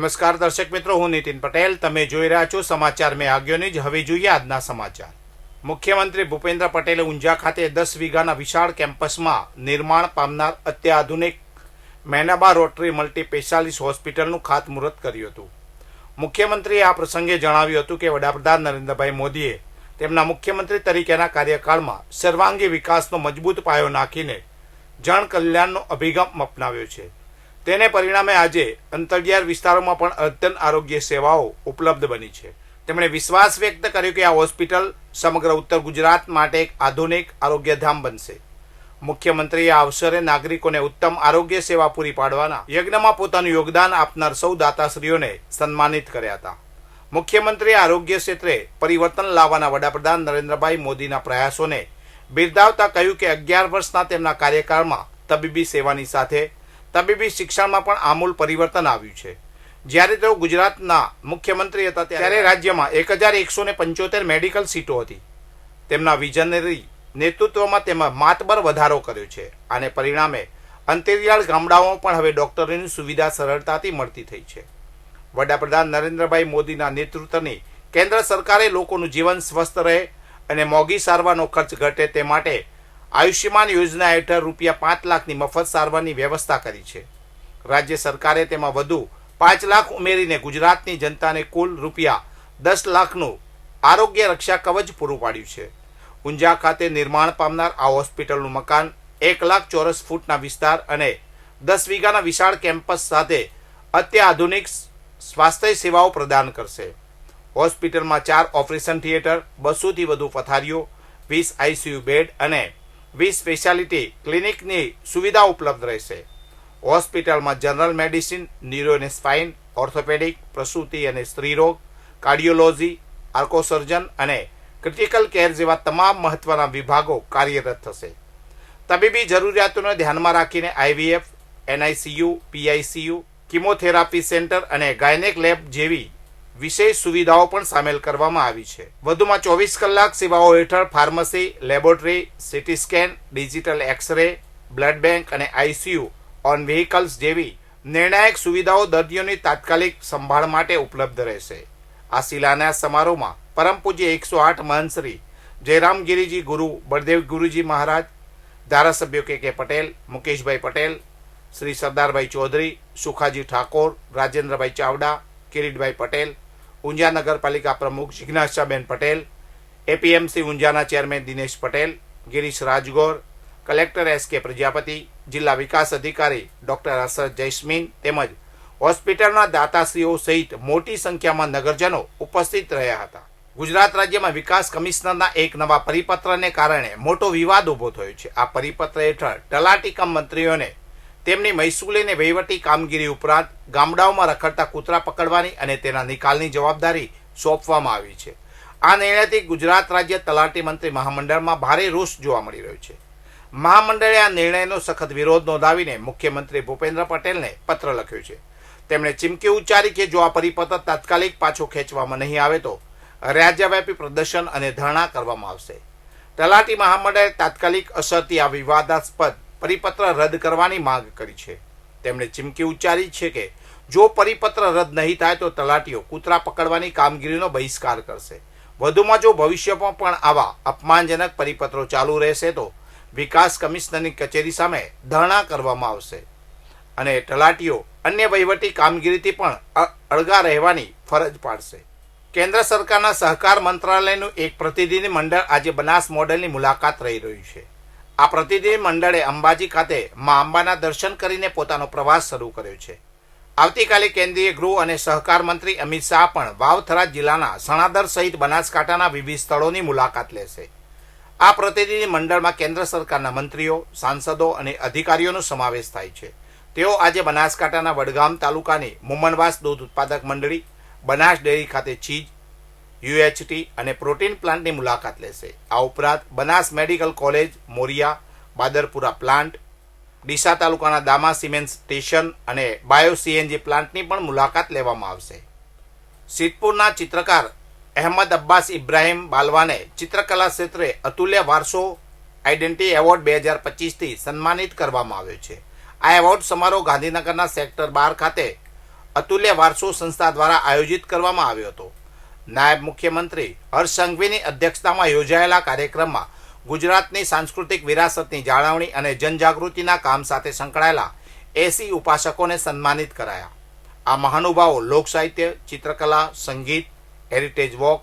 નમસ્કાર દર્શક મિત્રો, હું નીતિન પટેલ. તમે જોઈ રહ્યા છો સમાચાર મેં આગળની જ. હવે જોઈએ આજના સમાચાર. મુખ્યમંત્રી ભૂપેન્દ્ર પટેલે ઊંઝા ખાતે દસ વીઘાના વિશાળ કેમ્પસમાં નિર્માણ પામનાર અત્યાધુનિક મેનાબા રોટરી મલ્ટી સ્પેશિયાલિસ્ટ હોસ્પિટલનું ખાતમુહૂર્ત કર્યું હતું. મુખ્યમંત્રીએ આ પ્રસંગે જણાવ્યું હતું કે વડાપ્રધાન નરેન્દ્રભાઈ મોદીએ તેમના મુખ્યમંત્રી તરીકેના કાર્યકાળમાં સર્વાંગી વિકાસનો મજબૂત પાયો નાખીને જન કલ્યાણનો અભિગમ અપનાવ્યો છે. તેને પરિણામે આજે અંતરિયાળ વિસ્તારોમાં પણ અદ્યતન આરોગ્ય સેવાઓ ઉપલબ્ધ બની છે. તેમણે વિશ્વાસ વ્યક્ત કર્યો કે આ હોસ્પિટલ સમગ્ર ઉત્તર ગુજરાત માટે એક આધુનિક આરોગ્યધામ બનશે. મુખ્યમંત્રીએ આ અવસરે નાગરિકોને ઉત્તમ આરોગ્ય સેવા પૂરી પાડવાના યજ્ઞમાં પોતાનું યોગદાન આપનાર સૌ દાતાશ્રીઓને સન્માનિત કર્યા હતા. મુખ્યમંત્રીએ આરોગ્ય ક્ષેત્રે પરિવર્તન લાવવાના વડાપ્રધાન નરેન્દ્રભાઈ મોદીના પ્રયાસોને બિરદાવતા કહ્યું કે અગિયાર વર્ષના તેમના કાર્યકાળમાં તબીબી સેવાની સાથે તબીબી શિક્ષણમાં પણ આમૂલ પરિવર્તન આવ્યું છે. જ્યારે તેઓ ગુજરાતના મુખ્યમંત્રી હતા ત્યારે રાજ્યમાં એક હજાર એકસો ને પંચોતેર મેડિકલ સીટો હતી. તેમના વિઝનરી નેતૃત્વમાં તેમાં માતબર વધારો કર્યો છે અને પરિણામે અંતરિયાળ ગામડાઓમાં પણ હવે ડોક્ટરોની સુવિધા સરળતાથી મળતી થઈ છે. વડાપ્રધાન નરેન્દ્રભાઈ મોદીના નેતૃત્વની કેન્દ્ર સરકારે લોકોનું જીવન સ્વસ્થ રહે અને મોંઘી સારવારનો ખર્ચ ઘટે તે માટે આયુષ્યમાન યોજના હેઠળ રૂપિયા પાંચ લાખની મફત સારવારની વ્યવસ્થા કરી છે. રાજ્ય સરકારે તેમાં વધુ પાંચ લાખ ઉમેરીને ગુજરાતની જનતાને કુલ રૂપિયા દસ લાખનું આરોગ્ય રક્ષા કવચ પૂરું પાડ્યું છે. ઊંઝા ખાતે નિર્માણ પામનાર આ હોસ્પિટલનું મકાન એક લાખ ચોરસ ફૂટના વિસ્તાર અને દસ વીઘાના વિશાળ કેમ્પસ સાથે અત્યાધુનિક સ્વાસ્થ્ય સેવાઓ પ્રદાન કરશે. હોસ્પિટલમાં ચાર ઓપરેશન થિયેટર, બસોથી વધુ પથારીઓ, વીસ આઈસીયુ બેડ અને વીસ સ્પેશિયાલિટી ક્લિનિકની સુવિધા ઉપલબ્ધ રહેશે. હોસ્પિટલમાં જનરલ મેડિસિન ન્યુરો અને સ્પાઇન ઓર્થોપેડિક, પ્રસૂતિ અને સ્ત્રીરોગ કાર્ડિયોલોજી આર્કોસર્જન અને ક્રિટિકલ કેર જેવા તમામ મહત્વના વિભાગો કાર્યરત થશે. તબીબી જરૂરિયાતોને ધ્યાનમાં રાખીને IVF, NICU, PICU, chemotherapy centre અને ગાયનેક લેબ જેવી વિશેષ સુવિધાઓ પણ સામેલ કરવામાં આવી છે. વધુમાં ચોવીસ કલાક સેવાઓ હેઠળ pharmacy, laboratory, CT scan, digital X-ray, blood bank અને આઈસીયુ ઓન વ્હીકલ્સ જેવી નિર્ણાયક સુવિધાઓ દર્દીઓની તાત્કાલિક સંભાળ માટે ઉપલબ્ધ રહેશે. આ શિલાન્યાસ સમારોહમાં પરમ પૂજ્ય એકસો આઠ મહંશ્રી જયરામગીરીજી ગુરુ, બળદેવ ગુરુજી મહારાજ, ધારાસભ્યો કે કે પટેલ, મુકેશભાઈ પટેલ, શ્રી સરદારભાઈ ચૌધરી, સુખાજી ઠાકોર, રાજેન્દ્રભાઈ ચાવડા, કિરીટભાઈ પટેલ ઊંઝા નગરપાલિકા પ્રમુખ Jignasaben Patel, APMC ઊંઝાના chairman Dinesh Patel, Girish Rajgor, collector S K Prajapati, જિલ્લા વિકાસ અધિકારી ડોક્ટર અસર જૈસ્મીન તેમજ હોસ્પિટલના દાતાશ્રીઓ સહિત મોટી સંખ્યામાં નગરજનો ઉપસ્થિત રહ્યા હતા. ગુજરાત રાજ્યમાં વિકાસ કમિશનરના એક નવા પરિપત્રને કારણે મોટો વિવાદ ઊભો થયો છે. આ પરિપત્ર હેઠળ તલાટી કમ મંત્રીઓને તેમની મહેસૂલી વહીવટી કામગીરી ઉપરાંત ગામડાઓમાં રખડતા કૂતરા પકડવાની અને તેના નિકાલની જવાબદારી સોંપવામાં આવી છે. આ નિર્ણયથી ગુજરાત રાજ્ય તલાટી મંત્રી મહામંડળમાં ભારે રોષ જોવા મળી રહ્યો છે. મહામંડળે આ નિર્ણયનો સખત વિરોધ નોંધાવીને મુખ્યમંત્રી ભૂપેન્દ્ર પટેલને પત્ર લખ્યો છે. તેમણે ચીમકી ઉચ્ચારી કે જો આ પરિપત્ર તાત્કાલિક પાછો ખેંચવામાં નહીં આવે તો રાજ્યવ્યાપી પ્રદર્શન અને ધરણા કરવામાં આવશે. તલાટી મહામંડળે તાત્કાલિક અસરથી આ વિવાદાસ્પદ પરિપત્ર રદ કરવાની માંગ કરી છે. તેમણે ચીમકી ઉચ્ચારી છે કે, જો પરિપત્ર રદ નહીં થાય તો તલાટીઓ કૂતરા પકડવાની કામગીરીનો બહિષ્કાર કરશે. વધુમાં જો ભવિષ્યમાં પણ આવા અપમાનજનક પરિપત્રો ચાલુ રહેશે તો વિકાસ કમિશનરની કચેરી સામે ધરણા કરવામાં આવશે. અને તલાટીઓ અન્ય વહીવટી કામગીરીથી પણ અળગા રહેવાની ફરજ પાડશે. કેન્દ્ર સરકારના સહકાર મંત્રાલયનું એક પ્રતિનિધિ મંડળ આજે બનાસ મોડેલની મુલાકાત રહી રહ્યું છે. આ પ્રતિનિધિ મંડળે અંબાજી ખાતે મા અંબાના દર્શન કરીને પોતાનો પ્રવાસ શરૂ કર્યો છે. આવતીકાલે કેન્દ્રીય ગૃહ અને સહકાર મંત્રી અમિત શાહ પણ વાવથરા જિલ્લાના સણાદર સહિત બનાસકાંઠાના વિવિધ સ્થળોની મુલાકાત લેશે. આ પ્રતિનિધિ મંડળમાં કેન્દ્ર સરકારના મંત્રીઓ, સાંસદો અને અધિકારીઓનો સમાવેશ થાય છે. તેઓ આજે બનાસકાંઠાના વડગામ તાલુકાની મુમનવાસ દૂધ ઉત્પાદક મંડળી, બનાસ ડેરી ખાતે ચીજ યુએચટી અને પ્રોટીન પ્લાન્ટની મુલાકાત લેશે. આ ઉપરાંત Banas medical college, Moriya, Badarpura plant, Deesa તાલુકાના દામા સિમેન્ટ સ્ટેશન અને બાયો સીએનજી પ્લાન્ટની પણ મુલાકાત લેવામાં આવશે. સિદ્ધપુરના ચિત્રકાર અહેમદ અબ્બાસ ઇબ્રાહીમ બાલવાને ચિત્રકલા ક્ષેત્રે અતુલ્ય વારસો આઇડેન્ટિટી એવોર્ડ બે હજાર પચીસથી સન્માનિત કરવામાં આવ્યો છે. આ એવોર્ડ સમારોહ ગાંધીનગરના સેક્ટર બાર ખાતે અતુલ્ય વારસો સંસ્થા દ્વારા આયોજિત કરવામાં આવ્યો હતો. નાયબ મુખ્યમંત્રી હર્ષ સંઘવીની અધ્યક્ષતામાં યોજાયેલા કાર્યક્રમમાં ગુજરાતની સાંસ્કૃતિક વિરાસતની જાળવણી અને જનજાગૃતિના કામ સાથે સંકળાયેલા એસી ઉપાસકોને સન્માનિત કરાયા. આ મહાનુભાવો લોકસાહિત્ય ચિત્રકલા, સંગીત હેરિટેજ વોક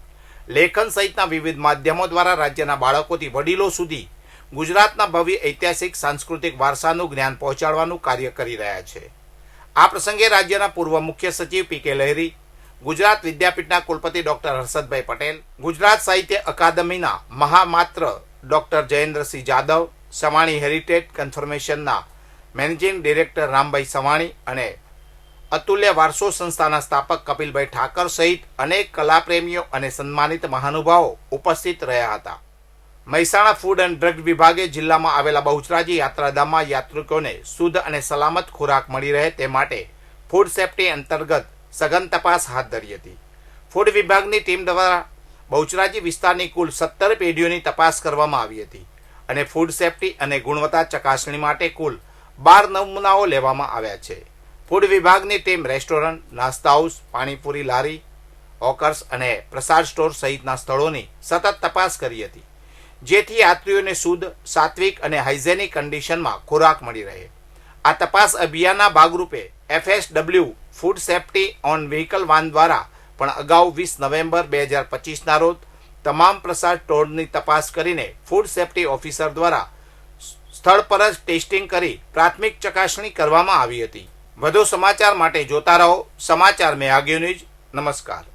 લેખન સહિતના વિવિધ માધ્યમો દ્વારા રાજ્યના બાળકોથી વડીલો સુધી ગુજરાતના ભવ્ય ઐતિહાસિક, સાંસ્કૃતિક વારસાનું જ્ઞાન પહોંચાડવાનું કાર્ય કરી રહ્યા છે. આ પ્રસંગે રાજ્યના પૂર્વ મુખ્ય સચિવ પી કે લહેરી ગુજરાત વિદ્યાપીઠના કુલપતિ ડોક્ટર હર્ષદભાઈ પટેલ, ગુજરાત સાહિત્ય અકાદમીના મહામાત્ર ડોક્ટર જયેન્દ્રસિંહ જાદવ સવાણી હેરિટેજ કન્ફર્મેશનના મેનેજિંગ ડિરેક્ટર રામભાઈ સવાણી અને અતુલ્ય વારસો સંસ્થાના સ્થાપક કપિલભાઈ ઠાકર સહિત અનેક કલાપ્રેમીઓ અને સન્માનિત મહાનુભાવો ઉપસ્થિત રહ્યા હતા. મહેસાણા ફૂડ એન્ડ ડ્રગ વિભાગે જિલ્લામાં આવેલા બહુચરાજી યાત્રાધામમાં યાત્રિકોને શુદ્ધ અને સલામત ખોરાક મળી રહે તે માટે ફૂડ સેફ્ટી અંતર્ગત સઘન તપાસ હાથ ધરી હતી. ફૂડ વિભાગની ટીમ દ્વારા બહુચરાજી વિસ્તારની કુલ સત્તર પેઢીઓની તપાસ કરવામાં આવી હતી અને ફૂડ સેફ્ટી અને ગુણવત્તા ચકાસણી માટે કુલ બાર નમૂનાઓ લેવામાં આવ્યા છે. ફૂડ વિભાગની ટીમ રેસ્ટોરન્ટ, નાસ્તા હાઉસ, પાણીપુરી લારી, હોકર્સ અને પ્રસાદ સ્ટોર સહિતના સ્થળોની સતત તપાસ કરી હતી, જેથી યાત્રીઓને શુદ્ધ, સાત્વિક અને હાઇજેનિક કન્ડિશનમાં ખોરાક મળી રહે. આ તપાસ અભિયાનના ભાગરૂપે FSW food safety on vehicle van દ્વારા, પણ અગાઉ વીસ નવેમ્બર બે હજાર પચીસના રોજ તમામ પ્રસાદ સ્ટોરની તપાસ કરીને ફૂડ સેફ્ટી ઓફિસર દ્વારા સ્થળ પર જ ટેસ્ટિંગ કરી પ્રાથમિક ચકાસણી કરવામાં આવી હતી. વધુ સમાચાર માટે જોતા રહો સમાચાર મેં આગળ ન્યૂઝ નમસ્કાર.